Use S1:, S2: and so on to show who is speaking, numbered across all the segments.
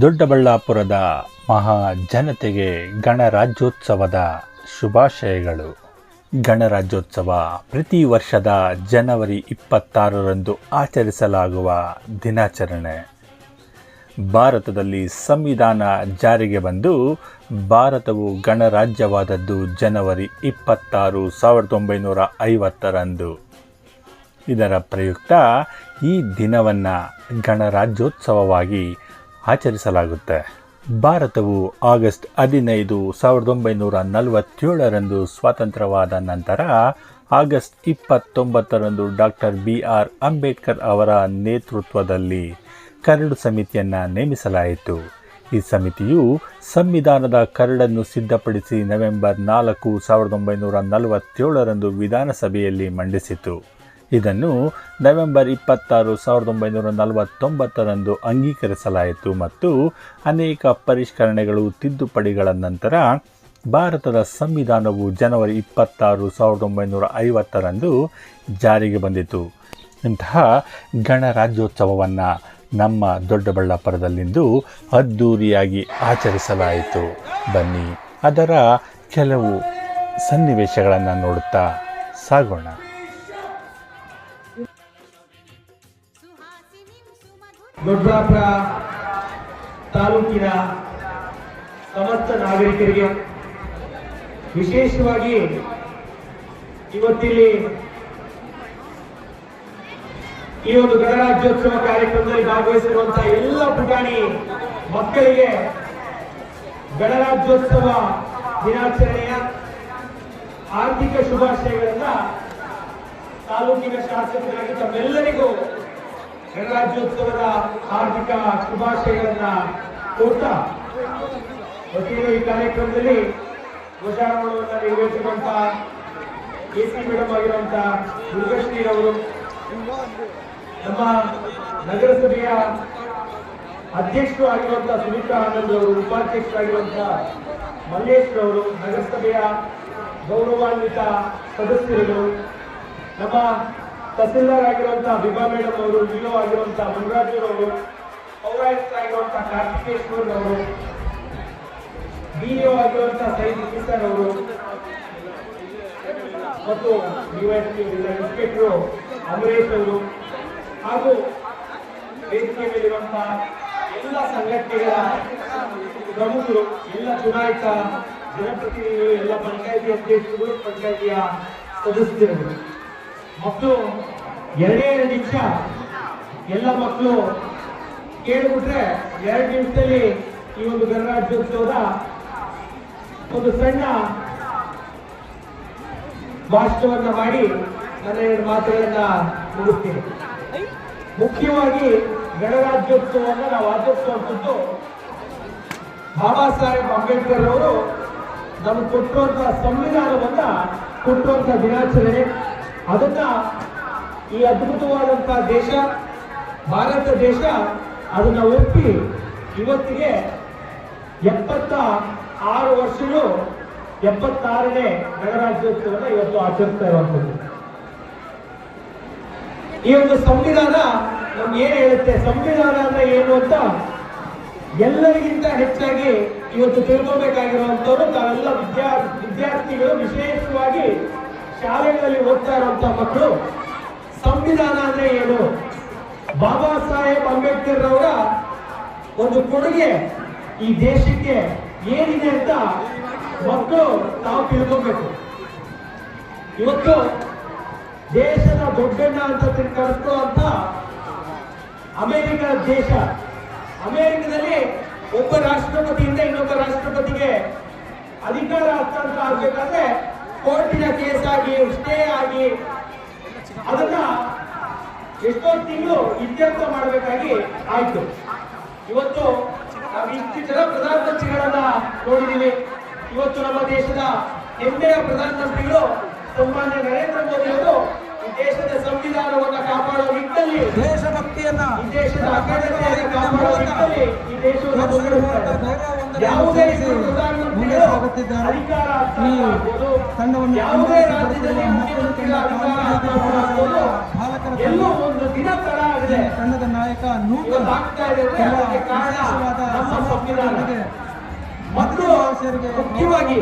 S1: ದೊಡ್ಡಬಳ್ಳಾಪುರದ ಮಹಾ ಜನತೆಗೆ ಗಣರಾಜ್ಯೋತ್ಸವದ ಶುಭಾಶಯಗಳು. ಗಣರಾಜ್ಯೋತ್ಸವ ಪ್ರತಿ ವರ್ಷದ ಜನವರಿ ಇಪ್ಪತ್ತಾರರಂದು ಆಚರಿಸಲಾಗುವ ದಿನಾಚರಣೆ. ಭಾರತದಲ್ಲಿ ಸಂವಿಧಾನ ಜಾರಿಗೆ ಬಂದು ಭಾರತವು ಗಣರಾಜ್ಯವಾದದ್ದು ಜನವರಿ ಇಪ್ಪತ್ತಾರು ಸಾವಿರದ ಒಂಬೈನೂರ ಐವತ್ತರಂದು. ಇದರ ಪ್ರಯುಕ್ತ ಈ ದಿನವನ್ನು ಗಣರಾಜ್ಯೋತ್ಸವವಾಗಿ ಆಚರಿಸಲಾಗುತ್ತೆ. ಭಾರತವು ಆಗಸ್ಟ್ ಹದಿನೈದು ಸಾವಿರದ ಒಂಬೈನೂರ ನಲವತ್ತೇಳರಂದು ಸ್ವಾತಂತ್ರ್ಯವಾದ ನಂತರ ಆಗಸ್ಟ್ ಇಪ್ಪತ್ತೊಂಬತ್ತರಂದು ಡಾಕ್ಟರ್ ಬಿ ಆರ್ ಅಂಬೇಡ್ಕರ್ ಅವರ ನೇತೃತ್ವದಲ್ಲಿ ಕರಡು ಸಮಿತಿಯನ್ನು ನೇಮಿಸಲಾಯಿತು. ಈ ಸಮಿತಿಯು ಸಂವಿಧಾನದ ಕರಡನ್ನು ಸಿದ್ಧಪಡಿಸಿ ನವೆಂಬರ್ ನಾಲ್ಕು ಸಾವಿರದ ಒಂಬೈನೂರ ನಲವತ್ತೇಳರಂದು ವಿಧಾನಸಭೆಯಲ್ಲಿ ಮಂಡಿಸಿತು. ಇದನ್ನು ನವೆಂಬರ್ ಇಪ್ಪತ್ತಾರು ಸಾವಿರದ ಒಂಬೈನೂರ ನಲವತ್ತೊಂಬತ್ತರಂದು ಅಂಗೀಕರಿಸಲಾಯಿತು ಮತ್ತು ಅನೇಕ ಪರಿಷ್ಕರಣೆಗಳು, ತಿದ್ದುಪಡಿಗಳ ನಂತರ ಭಾರತದ ಸಂವಿಧಾನವು ಜನವರಿ ಇಪ್ಪತ್ತಾರು ಸಾವಿರದ ಒಂಬೈನೂರ ಐವತ್ತರಂದು ಜಾರಿಗೆ ಬಂದಿತು. ಇಂತಹ ಗಣರಾಜ್ಯೋತ್ಸವವನ್ನು ನಮ್ಮ ದೊಡ್ಡಬಳ್ಳಾಪುರದಲ್ಲಿಂದು ಅದ್ಧೂರಿಯಾಗಿ ಆಚರಿಸಲಾಯಿತು. ಬನ್ನಿ, ಅದರ ಕೆಲವು ಸನ್ನಿವೇಶಗಳನ್ನು ನೋಡುತ್ತಾ ಸಾಗೋಣ.
S2: ದೊಡ್ಡಬಳ್ಳಾಪುರ ತಾಲೂಕಿನ ಸಮಸ್ತ ನಾಗರಿಕರಿಗೆ ವಿಶೇಷವಾಗಿ ಇವತ್ತಿಲ್ಲಿ ಈ ಒಂದು ಗಣರಾಜ್ಯೋತ್ಸವ ಕಾರ್ಯಕ್ರಮದಲ್ಲಿ ಭಾಗವಹಿಸಿರುವಂತಹ ಎಲ್ಲ ಪುಟಾಣಿ ಮಕ್ಕಳಿಗೆ ಗಣರಾಜ್ಯೋತ್ಸವ ದಿನಾಚರಣೆಯ ಆರ್ಥಿಕ ಶುಭಾಶಯಗಳನ್ನ ತಾಲೂಕಿನ ಶಾಸಕರಾಗಿ ತಮ್ಮೆಲ್ಲರಿಗೂ ಗಣರಾಜ್ಯೋತ್ಸವದ ಹಾರ್ದಿಕ ಶುಭಾಶಯಗಳನ್ನ ಕೋರ್ತಾ, ವಕೀಲರು ಈ ಕಾರ್ಯಕ್ರಮದಲ್ಲಿ ಧ್ವಜಾರೋಹಣವನ್ನು ನೆರವೇರಿಸಿದಂತ ಎ ಸಿ ಮೇಡಮ್ ಆಗಿರುವಂತ ದುರ್ಗಶ್ರೀರವರು ನಮ್ಮ ನಗರಸಭೆಯ ಅಧ್ಯಕ್ಷರು ಆಗಿರುವಂತಹ ಸುನೀತಾ ಆನಂದ್ ಅವರು ಉಪಾಧ್ಯಕ್ಷರಾಗಿರುವಂತಹ ಮಲ್ಲೇಶ್ವರ ಅವರು, ನಗರಸಭೆಯ ಗೌರವಾನ್ವಿತ ಸದಸ್ಯರು ನಮ್ಮ ತಹಸೀಲ್ದಾರ್ ಆಗಿರುವಂತಹ ಬಿಬಾ ಮೇಡಮ್ ಅವರು ವಿಒ ಆಗಿರುವಂತಹ ಮುನ್ರಾಜರವರು ಪೌರಾಯುಕ್ತ ಆಗಿರುವಂತಹ ಕಾರ್ತಿಕೇಶ್ವರ್ ಅವರು ಬಿಇಒ ಆಗಿರುವಂತಹ ಸೈದ್ ಕಿಸನ್ ಅವರು, ಮತ್ತು ಇನ್ಸ್ಪೆಕ್ಟರ್ ಅಮರೇಶ್ ಅವರು, ಹಾಗೂ ವೇದಿಕೆ ಮೇಲಿರುವಂತಹ ಎಲ್ಲ ಸಂಘಟನೆಗಳ ಪ್ರಮುಖರು, ಎಲ್ಲ ಚುನಾಯಿತ ಜನಪ್ರತಿನಿಧಿಗಳು, ಎಲ್ಲ ಪಂಚಾಯಿತಿ ಅಧ್ಯಕ್ಷರು, ಪಂಚಾಯತಿಯ ಸದಸ್ಯರು. ಮಕ್ಕಳು ಎರಡೇ ಎರಡು ನಿಮಿಷ ಎಲ್ಲ ಮಕ್ಕಳು ಕೇಳಿಬಿಟ್ರೆ ಎರಡು ನಿಮಿಷದಲ್ಲಿ ಈ ಒಂದು ಗಣರಾಜ್ಯೋತ್ಸವದ ಒಂದು ಸಣ್ಣ ಭಾಷಣವನ್ನ ಮಾಡಿ ನನ್ನ ಎರಡು ಮಾತುಗಳನ್ನ ಮುಗಿಸ್ತೀನಿ. ಮುಖ್ಯವಾಗಿ ಗಣರಾಜ್ಯೋತ್ಸವವನ್ನು ನಾವು ಆಚರಿಸುವಂಥದ್ದು ಬಾಬಾ ಸಾಹೇಬ್ ಅಂಬೇಡ್ಕರ್ ಅವರು. ನಮಗೆ ಕೊಟ್ಟಿರುವಂತಹ ಸಂವಿಧಾನವನ್ನ ಕೊಟ್ಟಿರುವಂತಹ ದಿನಾಚರಣೆ. ಅದನ್ನ ಈ ಅದ್ಭುತವಾದಂತಹ ದೇಶ, ಭಾರತ ದೇಶ ಅದನ್ನ ಒಪ್ಪಿ ಇವತ್ತಿಗೆ ಎಪ್ಪತ್ತ ಆರು ವರ್ಷಗಳು ಎಪ್ಪತ್ತಾರನೇ ಗಣರಾಜ್ಯೋತ್ಸವನ ಇವತ್ತು ಆಚರಿಸ್ತಾ ಇರುವಂಥದ್ದು. ಈ ಒಂದು ಸಂವಿಧಾನ ನಮ್ಗೆ ಏನ್ ಹೇಳುತ್ತೆ? ಸಂವಿಧಾನ ಅಂದ್ರೆ ಏನು ಅಂತ ಎಲ್ಲರಿಗಿಂತ ಹೆಚ್ಚಾಗಿ ಇವತ್ತು ತಿಳ್ಕೊಬೇಕಾಗಿರುವಂತವ್ರು ತಾವೆಲ್ಲ ವಿದ್ಯಾ ವಿದ್ಯಾರ್ಥಿಗಳು ವಿಶೇಷವಾಗಿ ಶಾಲೆಗಳಲ್ಲಿ ಓದ್ತಾ ಇರುವಂತ ಮಕ್ಕಳು, ಸಂವಿಧಾನ ಅಂದ್ರೆ ಏನು? ಬಾಬಾ ಸಾಹೇಬ್ ಅಂಬೇಡ್ಕರ್ ಅವರ ಒಂದು ಕೊಡುಗೆ ಈ ದೇಶಕ್ಕೆ ಏನಿದೆ ಅಂತ ಮಕ್ಕಳು ತಾವು ತಿಳ್ಕೊಬೇಕು. ಇವತ್ತು ದೇಶದ ದೊಡ್ಡಣ್ಣ ಅಂತ ಕರೆಸ್ಕೊಳ್ಳುವಂತ ಅಮೆರಿಕ ದೇಶ. ಅಮೆರಿಕದಲ್ಲಿ ಒಬ್ಬ ರಾಷ್ಟ್ರಪತಿಯಿಂದ ಇನ್ನೊಬ್ಬ ರಾಷ್ಟ್ರಪತಿಗೆ ಅಧಿಕಾರ ಹಸ್ತಾಂತರ ಆಗ್ಬೇಕಾದ್ರೆ ಕೋರ್ಟಿನ ಕೇಸ್ ಆಗಿ ಸ್ಟೇ ಆಗಿ ಅದನ್ನ ಎಷ್ಟೋ ತಿಂಗಳು ಇತ್ಯರ್ಥ ಮಾಡಬೇಕಾಗಿ ಆಯ್ತು ಇವತ್ತು ನಾವು ಇಷ್ಟು ಜನ ಪ್ರಧಾನಮಂತ್ರಿಗಳನ್ನ ನೋಡಿದೀವಿ ಇವತ್ತು ನಮ್ಮ ದೇಶದ ಹೆಮ್ಮೆಯ ಪ್ರಧಾನಮಂತ್ರಿಗಳು ಸನ್ಮಾನ್ಯ ನರೇಂದ್ರ ಮೋದಿ ಅವರು ಈ ದೇಶದ ಸಂವಿಧಾನವನ್ನ ಕಾಪಾಡುವ ನಿಟ್ಟಿನಲ್ಲಿ
S3: ದೇಶಭಕ್ತಿಯನ್ನ
S2: ಈ ದೇಶದ ಅಖಂಡತೆಯನ್ನು ಕಾಪಾಡುವ ನಿಟ್ಟಿನಲ್ಲಿ ಈ ದೇಶವನ್ನು. ಯಾವುದೇ ಇಬ್ಬರು ಪ್ರಧಾನಮಂತ್ರಿಗಳು ಈ ತಂಡವನ್ನು ರಾಜ್ಯದಲ್ಲಿ ಒಂದು ಆಗಿದೆ.
S3: ತಂಡದ ನಾಯಕ ನೂತನ ವಿಶೇಷವಾದ. ಸಂವಿಧಾನಕ್ಕೆ
S2: ಮತ್ತು ಮುಖ್ಯವಾಗಿ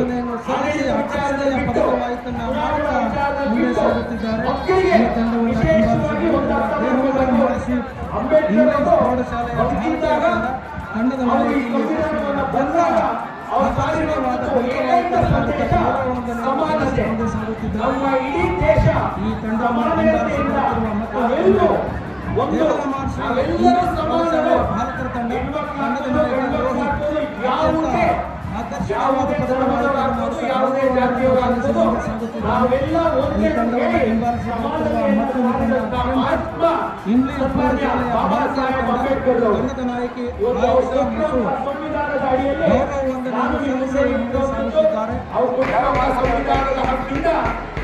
S3: ಮಾಡಿಸಿ ಪ್ರೌಢಶಾಲೆಯ ತಂಡದ
S2: ಸಮಾನತೆ. ನಮ್ಮ ಇಡೀ ದೇಶ
S3: ಈ ತಂಡ
S2: ನಾವೆಲ್ಲರೂ ಒಂದು ನಾವೆಲ್ಲರೂ ಸಮಾನರು.
S3: ಭಾರತ ತಂಡ
S2: ಯಾವುದೇ ಯಾವುದೇ ಧರ್ಮದವರಾಗ್ಬೋದು ಯಾವುದೇ ಜಾತಿಯವರಾಗ್ಬೋದು ನಾವೆಲ್ಲ ಒಂದೇ ಮಹಾತ್ಮ ಬಾಬಾ ಸಾಹೇಬ್ ಅಂಬೇಡ್ಕರ್ ಸಂವಿಧಾನದ ಅಡಿಯಲ್ಲಿ ಸಂವಿಧಾನದ ಹಕ್ಕಿಂದ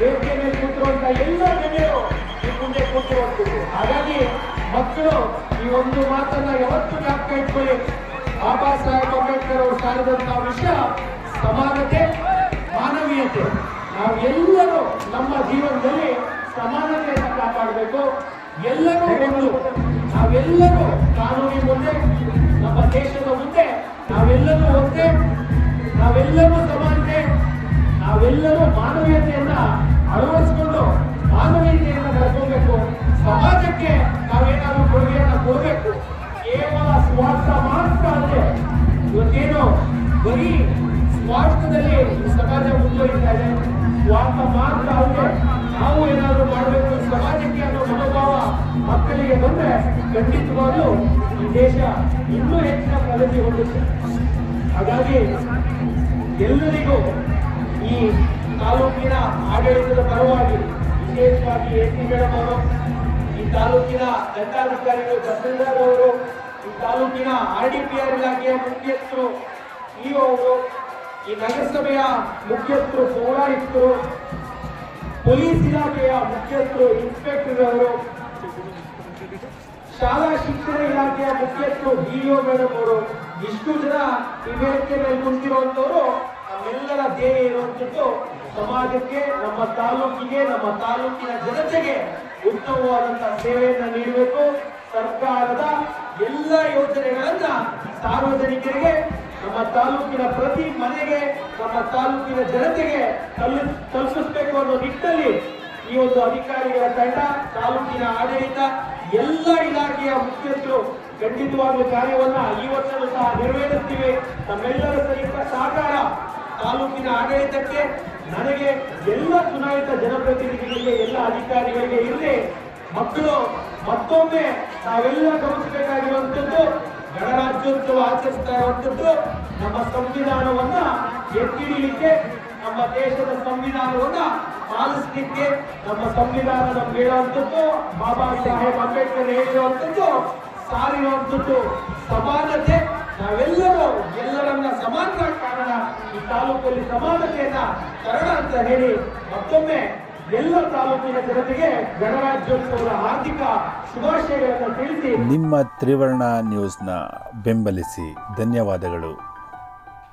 S2: ವೇದಿಕೆ ಮೇಲೆ ಕೂತಿರುವಂತ ಎಲ್ಲ ಗಣ್ಯರು ಈ ಮುಂದೆ ಕೂತಿರುವಂತದ್ದು ಹಾಗಾಗಿ ಮಕ್ಕಳು ಈ ಒಂದು ಮಾತನ್ನ ಯಾವತ್ತು ಜ್ಞಾಪಕ ಇಟ್ಕೊಳ್ಳಿ. ಬಾಬಾ ಸಾಹೇಬ್ ಅಂಬೇಡ್ಕರ್ ಅವರು ಸಾರಿದಂತಹ ವಿಷಯ ಸಮಾನತೆ, ಮಾನವೀಯತೆ. ನಾವು ಎಲ್ಲರೂ ನಮ್ಮ ಜೀವನದಲ್ಲಿ ಸಮಾನತೆಯನ್ನು ಕಾಪಾಡಬೇಕು. ಎಲ್ಲರೂ ಒಂದು. ನಾವೆಲ್ಲರೂ ಕಾನೂನಿನ ಮುಂದೆ, ನಮ್ಮ ದೇಶದ ಮುಂದೆ, ನಾವೆಲ್ಲರೂ ಒಂದೇ. ನಾವೆಲ್ಲರೂ ಸಮಾನತೆ. ನಾವೆಲ್ಲರೂ ಮಾನವೀಯತೆಯನ್ನ ಅಳವಡಿಸಿಕೊಂಡು ಮಾನವೀಯತೆಯನ್ನ ನಡ್ಕೋಬೇಕು ಬರೀ ಸ್ವಾರ್ಥದಲ್ಲಿ ಸಮಾಜ ಮುಂದುವರಿತಾ ಇದೆ ಸ್ವಾರ್ಥ ಮಾತ್ರ ಅವರು ನಾವು ಏನಾದರೂ ಮಾಡಬೇಕು ಸಮಾಜಕ್ಕೆ ಅನ್ನೋ ಮನೋಭಾವ ಮಕ್ಕಳಿಗೆ ಬಂದ್ರೆ ಖಂಡಿತವಾಗ್ಲೂ ಈ ದೇಶ ಇನ್ನೂ ಹೆಚ್ಚಿನ ಪ್ರಗತಿ ಹೊಂದುತ್ತೆ. ಹಾಗಾಗಿ ಎಲ್ಲರಿಗೂ ಈ ತಾಲೂಕಿನ ಆಡಳಿತದ ಪರವಾಗಿ ವಿಶೇಷವಾಗಿ ಎ ಸಿ ಮೇಡಮ್ ಅವರು, ಈ ತಾಲೂಕಿನ ದಂಡಾಧಿಕಾರಿಗಳು ತಹಸೀಲ್ದಾರ್ ಅವರು, ಈ ತಾಲೂಕಿನ ಆರ್ ಡಿ ಪಿ ಆರ್ ಇಲಾಖೆಯ ಮುಖ್ಯಸ್ಥರು ಈ ನಗರಸಭೆಯ ಮುಖ್ಯಸ್ಥರು, ಪೌರಾಯುಕ್ತರು, ಪೊಲೀಸ್ ಇಲಾಖೆಯ ಮುಖ್ಯಸ್ಥರು ಇನ್ಸ್ಪೆಕ್ಟರ್ ಅವರು, ಶಾಲಾ ಶಿಕ್ಷಣ ಇಲಾಖೆಯ ಮುಖ್ಯಸ್ಥರು ಬಿಇಒ ಮೇಡಮ್ ಅವರು, ಇಷ್ಟು ಜನ ಈ ವೇದಿಕೆ ಮೇಲೆ ಕುಂತಿರುವಂತವರು ನಮ್ಮೆಲ್ಲರ ಧ್ಯೇಯ ಇರುವಂತದ್ದು ಸಮಾಜಕ್ಕೆ, ನಮ್ಮ ತಾಲೂಕಿಗೆ, ನಮ್ಮ ತಾಲೂಕಿನ ಜನತೆಗೆ ಉತ್ತಮವಾದಂತಹ ಸೇವೆಯನ್ನ ನೀಡಬೇಕು. ಸರ್ಕಾರದ ಎಲ್ಲ ಯೋಜನೆಗಳನ್ನ ಸಾರ್ವಜನಿಕರಿಗೆ ನಮ್ಮ ತಾಲೂಕಿನ ಪ್ರತಿ ಮನೆಗೆ, ನಮ್ಮ ತಾಲೂಕಿನ ಜನತೆಗೆ ತಲು ತಲುಪಿಸಬೇಕು ಅನ್ನೋ ನಿಟ್ಟಲ್ಲಿ ಈ ಒಂದು ಅಧಿಕಾರಿಗಳ ತಂಡ, ತಾಲೂಕಿನ ಆಡಳಿತ, ಎಲ್ಲ ಇಲಾಖೆಯ ಮುಖ್ಯಸ್ಥರು ಖಂಡಿತವಾಗ್ಲೂ ಕಾರ್ಯವನ್ನ ಈ ವರ್ಷವೂ ಸಹ ನೆರವೇರಿಸ್ತೀವಿ. ನಮ್ಮೆಲ್ಲರ ಸಹಿತ ಸಹಕಾರ ತಾಲೂಕಿನ ಆಡಳಿತಕ್ಕೆ, ನನಗೆ ಎಲ್ಲ ಚುನಾಯಿತ ಜನಪ್ರತಿನಿಧಿಗಳಿಗೆ, ಎಲ್ಲ ಅಧಿಕಾರಿಗಳಿಗೆ ಇರಲಿ. ಮಕ್ಕಳು ಮತ್ತೊಮ್ಮೆ ನಾವೆಲ್ಲ ಗಮನಿಸಬೇಕಾಗಿರುವಂತದ್ದು ಗಣರಾಜ್ಯೋತ್ಸವ ಆಚರಿಸ್ತಾ ಇರುವಂತದ್ದು ನಮ್ಮ ಸಂವಿಧಾನವನ್ನ ಎತ್ತಿಡಲಿಕ್ಕೆ ನಮ್ಮ ದೇಶದ ಸಂವಿಧಾನವನ್ನ ಪಾಲಿಸಲಿಕ್ಕೆ ನಮ್ಮ ಸಂವಿಧಾನದ ಹೇಳುವಂಥದ್ದು ಬಾಬಾ ಸಾಹೇಬ್ ಅಂಬೇಡ್ಕರ್ ಹೇಳಿರುವಂಥದ್ದು ಸಾರಿರುವಂಥದ್ದು ಸಮಾನತೆ. ನಾವೆಲ್ಲರೂ ಎಲ್ಲರನ್ನ ಸಮಾನ ಕಾರಣ ಈ ತಾಲೂಕಲ್ಲಿ ಸಮಾನತೆಯನ್ನ ತರಣ ಅಂತ ಹೇಳಿ ಮತ್ತೊಮ್ಮೆ ಎಲ್ಲ ತಾಲೂಕಿನ ಜನತೆಗೆ ಗಣರಾಜ್ಯೋತ್ಸವದ ಹಾರ್ದಿಕ ಶುಭಾಶಯಗಳನ್ನು ತಿಳಿಸಿ
S1: ನಿಮ್ಮ ತ್ರಿವರ್ಣ ನ್ಯೂಸ್ನ ಬೆಂಬಲಿಸಿ ಧನ್ಯವಾದಗಳು.